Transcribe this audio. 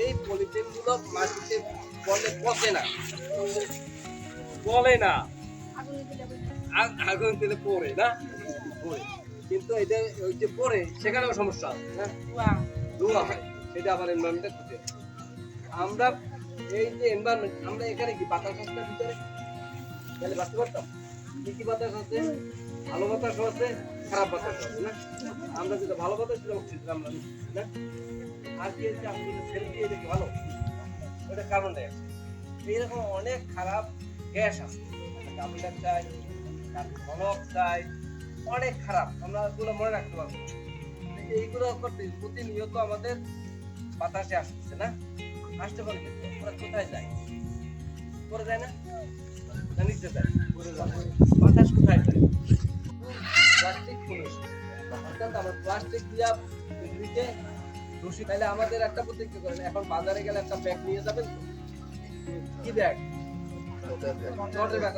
এই পলিথিনগুলো মাটিতে বলে পচে না। বলে না। আগুন তেলে পড়ে না? পড়ে। কিন্তু এটা ওই যে পড়ে সেখানেও সমস্যা আছে না? ধোঁয়া হয় সেটা আবার এনভায়রনমেন্টের ক্ষতি হয়। আমরা এই যে এনভায়রনমেন্ট আমরা এখানে কি বাতাস ভিতরে? তাহলে বাঁচতে পারতাম? কি বাতাস আছে, ভালো বাতাস আছে, খারাপ বাতাস আছে, না? আমরা যেটা ভালো বাতাস আমরা না? আর কি হচ্ছে দিয়ে দেখি ভালো, ওটা কার্বন ডাই এইরকম অনেক খারাপ গ্যাস আছে কার্বন ডাইঅক্সাইড মনোক্সাইড অনেক খারাপ, আমরা ওগুলো মনে রাখতে পারব এইগুলো করতে প্রতিনিয়ত আমাদের বাতাসে আসতেছে, না? আসতে পারে কিন্তু ওরা কোথায় যায়? বাতাস কোথায় যায়? প্লাস্টিক পলিউশন অর্থাৎ আমরা প্লাস্টিক দিয়া পৃথিবীতে দূষিত তাহলে আমাদের একটা প্রতিজ্ঞা করেন। এখন বাজারে গেলে একটা ব্যাগ নিয়ে যাবেন কি ব্যাগ জলের ব্যাগ